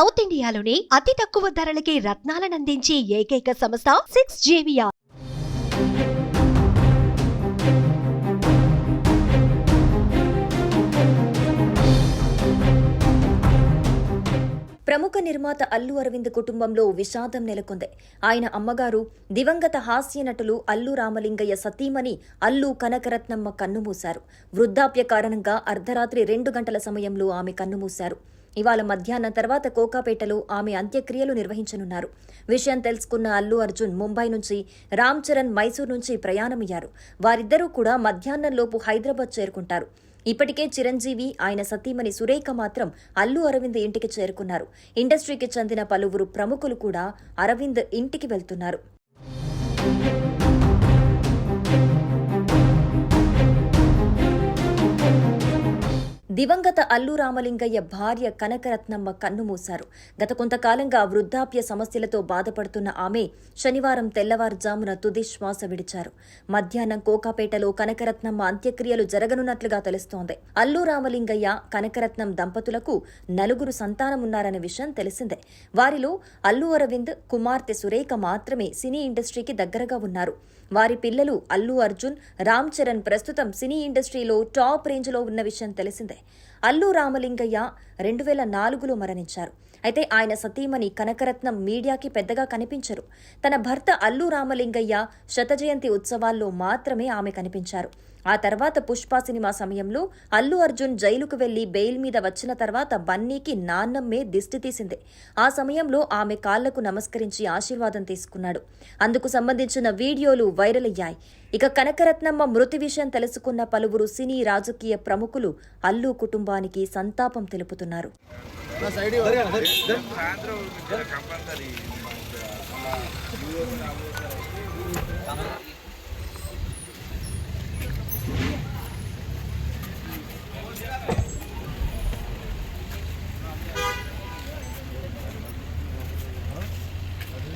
South ఇండియాలోనే అతి తక్కువ ధరలకి రత్నాలనందించే ఏకైక సంస్థ సిక్స్ జేవియా ప్రముఖ నిర్మాత అల్లు అరవింద్ కుటుంబంలో విషాదం నెలకొంది. ఆయన అమ్మగారు దివంగత హాస్య నటులు అల్లు రామలింగయ్య సతీమణి అల్లు కనకరత్నమ్మ కన్నుమూశారు. వృద్ధాప్య కారణంగా అర్ధరాత్రి రెండు గంటల సమయంలో ఆమె కన్నుమూశారు. ఇవాళ మధ్యాహ్నం తర్వాత కోకాపేటలో ఆమె అంత్యక్రియలు నిర్వహించనున్నారు. విషయం తెలుసుకున్న అల్లు అర్జున్ ముంబై నుంచి రామ్ చరణ్ మైసూర్ నుంచి ప్రయాణమయ్యారు. వారిద్దరూ కూడా మధ్యాహ్నంలోపు హైదరాబాద్ చేరుకుంటారు. ఇప్పటికే చిరంజీవి ఆయన సతీమణి సురేఖ మాత్రం అల్లు అరవింద్ ఇంటికి చేరుకున్నారు. ఇండస్ట్రీకి చెందిన పలువురు ప్రముఖులు కూడా అరవింద్ ఇంటికి వెళ్తున్నారు. దివంగత అల్లు రామలింగయ్య భార్య కనకరత్నమ్మ కన్నుమూశారు గత కొంతకాలంగా వృద్ధాప్య సమస్యలతో బాధపడుతున్న ఆమె శనివారం తెల్లవారుజామున తుది శ్వాస విడిచారు. మధ్యాహ్నం కోకాపేటలో కనకరత్నమ్మ అంత్యక్రియలు జరగనున్నట్లుగా తెలుస్తోంది. అల్లు రామలింగయ్య కనకరత్నం దంపతులకు నలుగురు సంతానమున్నారన్న విషయం తెలిసిందే. వారిలో అల్లు అరవింద్ కుమార్తె సురేఖ మాత్రమే సినీ ఇండస్ట్రీకి దగ్గరగా ఉన్నారు. వారి పిల్లలు అల్లు అర్జున్ రామ్ చరణ్ ప్రస్తుతం సినీ ఇండస్ట్రీలో టాప్ రేంజ్లో ఉన్న విషయం తెలిసిందే. అల్లు రామలింగయ్య రెండు వేల నాలుగులో మరణించారు. అయితే ఆయన సతీమణి కనకరత్నం మీడియాకి పెద్దగా కనిపించరు. తన భర్త అల్లు రామలింగయ్య శతజయంతి ఉత్సవాల్లో మాత్రమే ఆమె కనిపించారు. ఆ తర్వాత పుష్ప సినిమా సమయంలో అల్లు అర్జున్ జైలుకు వెళ్ళి బెయిల్ మీద వచ్చిన తర్వాత బన్నీకి నాన్నమ్మే దిష్టి తీసింది. ఆ సమయంలో ఆమె కాళ్ళకు నమస్కరించి ఆశీర్వాదం తీసుకున్నాడు. అందుకు సంబంధించిన వీడియోలు వైరల్ అయ్యాయి. ఇక కనకరత్నమ్మ మృతి విషయం తెలుసుకున్న పలువురు సినీ రాజకీయ ప్రముఖులు అల్లు కుటుంబానికి సంతాపం తెలుపుతున్నారు.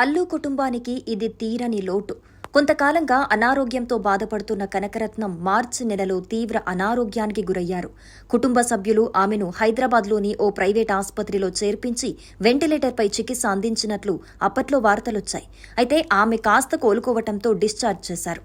అల్లు కుటుంబానికి ఇది తీరని లోటు. కొంతకాలంగా అనారోగ్యంతో బాధపడుతున్న కనకరత్నం మార్చి నెలలో తీవ్ర అనారోగ్యానికి గురయ్యారు. కుటుంబ సభ్యులు ఆమెను హైదరాబాద్లోని ఓ ప్రైవేట్ ఆసుపత్రిలో చేర్పించి వెంటిలేటర్పై చికిత్స అందించినట్లు అప్పట్లో వార్తలొచ్చాయి. అయితే ఆమె కాస్త కోలుకోవటంతో డిశ్చార్జ్ చేశారు.